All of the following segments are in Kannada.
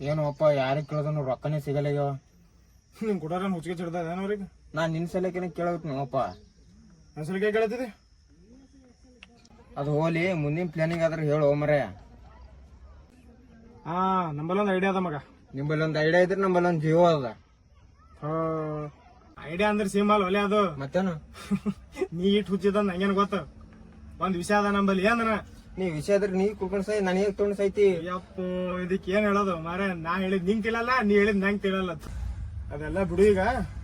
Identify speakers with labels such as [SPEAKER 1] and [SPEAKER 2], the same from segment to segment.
[SPEAKER 1] ಏನು ಅಪ್ಪ ಯಾರಿಗೆ ಕೇಳಿದ್ರು ರೊಕ್ಕನೇ ಸಿಗಲ್ಲ ಆಗ್ಯಾವ.
[SPEAKER 2] ನಿಮ್ ಕೊಡೋರ ಹುಚ್ಚಿಗೆ ಚಿಡ್ದ ಅವ್ರಿಗೆ?
[SPEAKER 1] ನಾನು ನಿನ್ ಸಲಕ್ಕೇನೆ ಕೇಳಬೇಕು ನೋಪ್ಪ
[SPEAKER 2] ನನ್ನ ಕೇಳತಿದಿ ಕೇಳತ್ತಿದೆ?
[SPEAKER 1] ಅದು ಹೋಲಿ ಮುಂದಿನ ಪ್ಲಾನಿಂಗ್ ಆದ್ರೆ ಹೇಳು ಮರೆ.
[SPEAKER 2] ಹಾ ನಂಬಲ್ಲೊಂದು ಐಡಿಯಾ ಅದ ಮಗ.
[SPEAKER 1] ನಿಂಬಲ್ಲಿ ಒಂದು ಐಡಿಯಾ ಇದ್ರೆ ನಂಬಲ್ಲಿ ಒಂದು ಜೀವ ಅದ.
[SPEAKER 2] ಐಡಿಯಾ ಅಂದ್ರೆ ಸಿಂಬಲ್ ಒಲೆ ಅದು.
[SPEAKER 1] ಮತ್ತೇನು?
[SPEAKER 2] ನೀ ಇಟ್ ಹುಚ್ಚಿದ ನಂಗೇನು ಗೊತ್ತ? ಒಂದು ವಿಷಯ ಅದ ನಂಬಲ್ಲಿ ಏನನ
[SPEAKER 1] ನೀ ವಿಷಯ ಆದ್ರೆ ನೀ ಕುಡ್ಕೊಂಡು ಸೈ ನನಗೆ ತೊಗೊಂಡು ಸೈತಿ?
[SPEAKER 2] ಯಪ್ಪ ಇದಕ್ಕೆ ಏನ್ ಹೇಳೋದು? ಮಾರ ನಾ ಹೇಳಿದ್ ನಿಂಗ್ ತಿಳಲ್ಲ ನೀ ಹೇಳಿದ್ ನಂಗ್ ತಿಳಲ್ಲ. ಅದೆಲ್ಲ ಬಿಡು ಈಗ.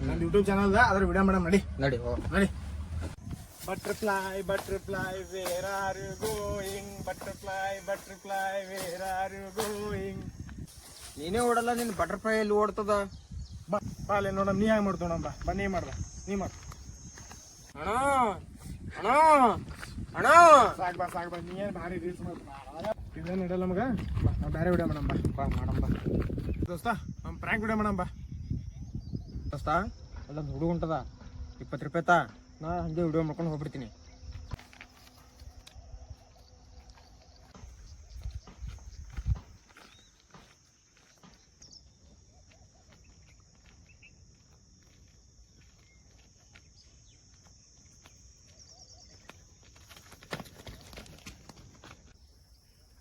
[SPEAKER 2] ನಂದು ಯೂಟ್ಯೂಬ್ ಚಾನಲ್ ಅದ್ರ ವಿಡಿಯೋ ಮೇಡಮ್ ನಡಿ.
[SPEAKER 1] ನಡಿ ಓ
[SPEAKER 2] ನಡಿ. Butterfly butterfly where are you going butterfly butterfly where are you going
[SPEAKER 1] ನೀನೇ ಓಡಲ್ಲ ನಿನ್ನ ಬಟರ್ಫ್ಲೈ ಎಲ್ಲಿ ಓಡ್ತದ?
[SPEAKER 2] ಬಾ ಬಾಲೆ ನೋಡಮ್ ನೀ ಹ್ಯಾಂಗ ಮಾಡ್ತೋಣಮ್ಮ ಬಾ. ಬನ್ನಿ ನೀ ಮಾಡ್ದ ನೀ ಮಾಡ್.
[SPEAKER 1] ಅಣ್ಣ ಅಣ್ಣ. ಅಣ್ಣ!
[SPEAKER 2] ಸಾಕ್ ಬಾ ಸಾಕ್ ಬಾ, ನೀ ಏನ್ ಭಾರಿ ರೀಲ್ಸ್ ಮಾಡ್ತಾ? ಇದೇನ್ ಇಡಲ್ಲ ನಮಗೆ ಬಾ ಬೇರೆ ವಿಡಿಯೋ ಮೇಡಮ್ ಬಾ.
[SPEAKER 1] ಬಾ ಮಾಡಮ್ ಬಾ.
[SPEAKER 2] ದೋಸ್ತ ನಮ್ ಪ್ರ್ಯಾಂಕ್ ವಿಡಿಯೋ ಮಾಡಮ್ ಬಾ.
[SPEAKER 1] ದೋಸ್ತ, ಅಲ್ಲೊಂದು ಹುಡುಗ ಉಂಟದ, ಇಪ್ಪತ್ತು ರೂಪಾಯಿ ತಾ ನಾ ಹಂಗೆ ವಿಡಿಯೋ ಮಾಡ್ಕೊಂಡು ಹೋಗ್ಬಿಡ್ತೀನಿ.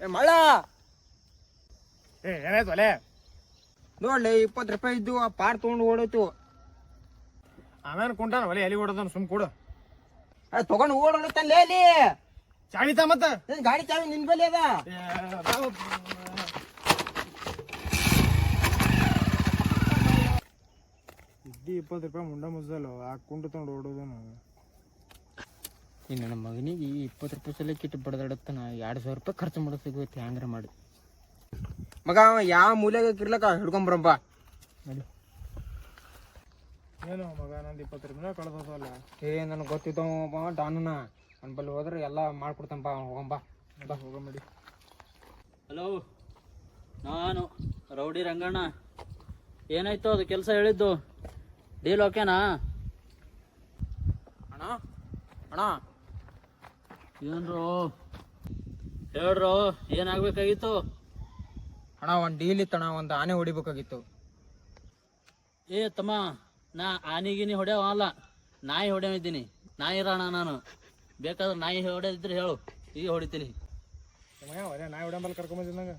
[SPEAKER 1] ಏ ಮಳ
[SPEAKER 2] ಏ ಏನಾಯ್ತು ಅಲೆ?
[SPEAKER 1] ನೋಡ್ಲಿ ಇಪ್ಪತ್ತು ರೂಪಾಯಿ ಇದ್ದು ಆ ಪಾರ್ ತಗೊಂಡು ಓಡೋಯ್ತು.
[SPEAKER 2] ಆಮೇಲೆ ಕುಂಟಾನ ಒಲೆ ಎಲ್ಲಿ ಓಡೋದನ್ ಸುಮ್ ಕೊಡು.
[SPEAKER 1] ಅದು ತಗೊಂಡು ಓಡೋತ್ತಲ್ಲೇ ಅಲ್ಲಿ.
[SPEAKER 2] ಚಾವಿ ತಾ ಮತ್ತ?
[SPEAKER 1] ಗಾಡಿ ಚಾವಿ ನಿನ್ ಬಲ್ಲಿ ಅದ.
[SPEAKER 2] ಇದ್ದಿ ಇಪ್ಪತ್ತು ರೂಪಾಯಿ ಮುಂಡ ಮುದ್ದಲ್ಲ ಆ ಕುಂಟು ತಗೊಂಡು ಓಡೋದು ನಾವು
[SPEAKER 1] ಈ ನಮ್ಮ ಮಗನಿಗೆ ಈ ಇಪ್ಪತ್ತು ರೂಪಾಯಿ ಸಲ ಕಿಟ್ಟು ನಾ ಎರಡು ಸಾವಿರ ರೂಪಾಯಿ ಖರ್ಚು ಮಾಡೋ ಸಿಗುತ್ತೆ ಹ್ಯಾಂಗ್ರ ಮಾಡಿ. ಮಗ ಅವ ಯಾವ ಮೂಲೆಗೆ ಕಿರ್ಲಕ್ಕ ಹಿಡ್ಕೊಂಬರಪ್ಪ
[SPEAKER 2] ನಡಿ. ಏನು ಮಗ ನಂದು ಇಪ್ಪತ್ತು ರೂಪಾಯಿ ಕಳೆದಲ್ಲ
[SPEAKER 1] ಏ ನನಗೆ ಗೊತ್ತಿದ್ದವ ಡಾನನ. ನನ್ನ ಬಲ್ಲಿ ಹೋದ್ರೆ ಎಲ್ಲ ಮಾಡ್ಕೊಡ್ತಾನಪ್ಪ ಹೋಗಂಬ
[SPEAKER 2] ಬಾ. ಹೋಗಂಬಡಿ ಮಾಡಿ
[SPEAKER 3] ಹಲೋ ನಾನು ರೌಡಿ ರಂಗಣ್ಣ. ಏನಾಯ್ತು ಅದು ಕೆಲಸ ಹೇಳಿದ್ದು? ಡೀಲ್ ಓಕೆನಾ?
[SPEAKER 1] ಅಣ್ಣ ಅಣ್ಣ.
[SPEAKER 3] ಏನ್ರು? ಹೇಳ್ರೋ ಏನಾಗ್ಬೇಕಾಗಿತ್ತು?
[SPEAKER 1] ಅಣ್ಣ ಒಂದು ಡೀಲ್ ಇತ್ತಣ್ಣ ಒಂದು ಆನೆ ಹೊಡಿಬೇಕಾಗಿತ್ತು.
[SPEAKER 3] ಏ ತಮ್ಮ ನಾ ಆನಿಗಿನಿ ಹೊಡ್ಯಾವ ಅಲ್ಲ. ನಾಯಿ ಹೊಡೆಯಿದ್ದೀನಿ ನಾಯಿ ರಾಣ ನಾನು. ಬೇಕಾದ್ರೆ ನಾಯಿ ಹೊಡೆದಿದ್ರೆ ಹೇಳು. ಈಗ ಹೊಡಿತೀನಿ.
[SPEAKER 2] ನಾಯಿ ವಿಡಂಬಲ್ ಕರ್ಕೊಂಬಂದಿದ್ದಂಗ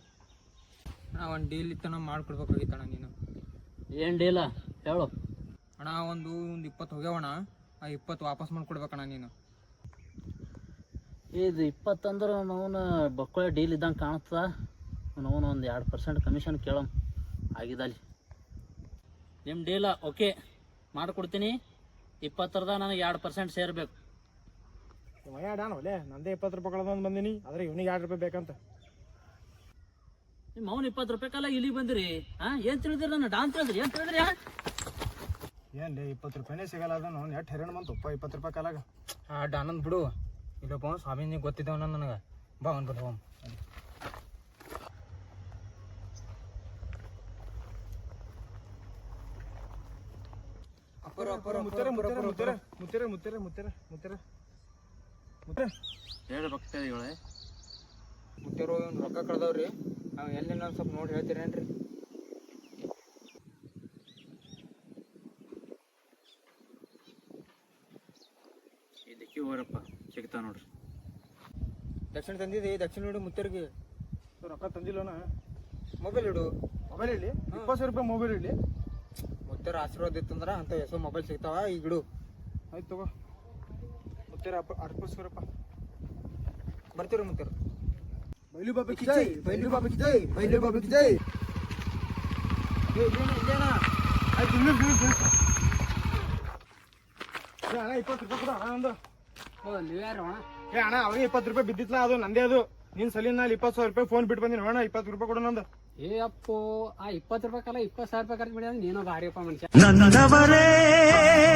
[SPEAKER 1] ಅಣ್ಣ ಒಂದು ಡೀಲ್ ಇತ್ತಣ್ಣ ಮಾಡ್ಕೊಡ್ಬೇಕಾಗಿತ್ತಣ್ಣ ನೀನು.
[SPEAKER 3] ಏನು ಡೀಲ ಹೇಳು.
[SPEAKER 1] ಅಣ್ಣ ಒಂದು ಒಂದು ಇಪ್ಪತ್ತು ಹೋಗ್ಯಾವಣ್ಣ ಆ ಇಪ್ಪತ್ತು ವಾಪಸ್ ಮಾಡ್ಕೊಡ್ಬೇಕಣ್ಣ ನೀನು.
[SPEAKER 3] ಇದು ಇಪ್ಪತ್ತಂದ್ರೆ ಅವನ ಬಕ್ಕೊಳ ಡೀಲ್ ಇದ್ದಂಗೆ ಕಾಣ್ತದ ಅವನು ಒಂದು ಎರಡು ಪರ್ಸೆಂಟ್ ಕಮಿಷನ್ ಕೇಳಮ್. ಆಗಿದಲ್ಲಿ ನಿಮ್ಮ ಡೀಲ ಓಕೆ ಮಾಡಿಕೊಡ್ತೀನಿ. ಇಪ್ಪತ್ತರದ ನನಗೆ ಎರಡು ಪರ್ಸೆಂಟ್ ಸೇರ್ಬೇಕು.
[SPEAKER 2] ಒಲೆ. ನಂದೇ ಇಪ್ಪತ್ತು ರೂಪಾಯಿ ಕಳೆದೊಂದು ಬಂದಿನಿ. ಆದ್ರೆ ಇವನಿಗೆ ಎರಡು ರೂಪಾಯಿ ಬೇಕಂತ.
[SPEAKER 3] ನಿಮ್ಮ ಅವ್ನು ಇಪ್ಪತ್ತು ರೂಪಾಯಿ ಕಾಲ ಇಲ್ಲಿಗೆ ಬಂದಿರಿ? ಹಾಂ ಏನು ತಿಳಿದ್ರಿ ನಾನು ಡಾನ್ ತಿಳಿದ್ರಿ? ಏನು ತಿಳಿದ್ರಿ
[SPEAKER 2] ಏನು ರೀ ಇಪ್ಪತ್ತು ರೂಪಾಯಿನೇ ಸಿಗಲ್ಲ ಅದನ್ನು. ಅವ್ನು ಎಷ್ಟು ಹೆರಣ ಬಂತು? ಉಪ್ಪ ಇಪ್ಪತ್ತು ರೂಪಾಯಿ ಕಾಲಾಗ
[SPEAKER 1] ಆ ಡಾನಂದ್ ಬಿಡು. ಇಲ್ಲೊಬ್ಬ ಸ್ವಾಮಿ ನೀ ಗೊತ್ತಿದ್ದವನ ನನಗೆ. ಬಾ ಒಂದು ಬರ ಹೋಮ್.
[SPEAKER 2] ಮುತ್ತರ ಮುತ್ತರ ಮುತ್ತರ ಮುತ್ತರ ಮುತ್ತರ ಮುತ್ತರ ಮುತ್ತರ. ಮುತ್ತರ.
[SPEAKER 3] ಹೇಳಿ
[SPEAKER 1] ಭಕ್ತಾದಿಗಳೇ. ರೊಕ್ಕ ಕಳ್ದವ್ರಿ. ನಾವು ಎಲ್ಲಿ ನಾನು ಸ್ವಲ್ಪ ನೋಡಿ ಹೇಳ್ತೀರೇನ್ರಿ?
[SPEAKER 3] ಇದಕ್ಕೆ ಹೋರಪ್ಪ ಸಿಗ್ತಾ ನೋಡ್ರಿ.
[SPEAKER 1] ದಕ್ಷಿಣ ತಂದಿದೆ ದಕ್ಷಿಣ ಇಡು ಮುತ್ತರಿಗೆ.
[SPEAKER 2] ರೊಕ್ಕ ತಂದಿಲ್ಲನ?
[SPEAKER 1] ಮೊಬೈಲ್ ಇಡು.
[SPEAKER 2] ಮೊಬೈಲ್ ಇರಲಿ ಇಪ್ಪತ್ತು ಸಾವಿರ ರೂಪಾಯಿ ಮೊಬೈಲ್ ಇರಲಿ
[SPEAKER 1] ಮುತ್ತರ ಆಶೀರ್ವಾದ ಇತ್ತಂದ್ರ ಅಂತ ಎಷ್ಟೋ ಮೊಬೈಲ್ ಸಿಗ್ತಾವ ಈಗ ಇಡು.
[SPEAKER 2] ಆಯ್ತು ತಗೋ. ಮುತ್ತರ ಅಪ್ಪ ಬರ್ತೀರ ಸಾವಿರಪ್ಪ
[SPEAKER 1] ಬರ್ತೀರಿ ಮುತ್ತರ.
[SPEAKER 2] ಬೈಲು ಬಾಬಿ
[SPEAKER 1] ಕಿಜೈ ಬೈಲು ಬಾಬಿ ಕಿಜೈ ಬೈಲು ಬಾಬಿ ಕಿಜೈ
[SPEAKER 2] ಆಯ್ತು ಇನ್ನೂ ಆಯ್ತು ಅಣ್ಣ ಇಪ್ಪತ್ತು ರೂಪಾಯಿ ಕೊಡು ಅಣ್ಣ ಒಂದು. ಏ ಅಣ್ಣ ಅವನಿಗೆ ಇಪ್ಪತ್ತು ರೂಪಾಯಿ ಬಿದ್ದಿತ್ಲ ಅದು ನಂದೇ ಅದು. ನಿನ್ ಸಲಿನ ಅಲ್ಲಿ ಇಪ್ಪತ್ತು ಸಾವಿರ ರೂಪಾಯಿ ಫೋನ್ ಬಿಟ್ಟು ಬಂದಿನಿ ಅಣ್ಣ ಇಪ್ಪತ್ತು ರೂಪಾಯಿ ಕೊಡು ನಂದು.
[SPEAKER 4] ಏ ಅಪ್ಪು ಆ ಇಪ್ಪತ್ತು ರೂಪಾಯಿ ಕಾಲ ಇಪ್ಪತ್ತು ಸಾವಿರ ರೂಪಾಯಿ ಖರ್ಚು ಮಾಡಿ ನೀನು ಭಾರಿಯಪ್ಪ ಮನುಷ್ಯ.
[SPEAKER 5] ನನ್ನವರೇ ನನಗೆ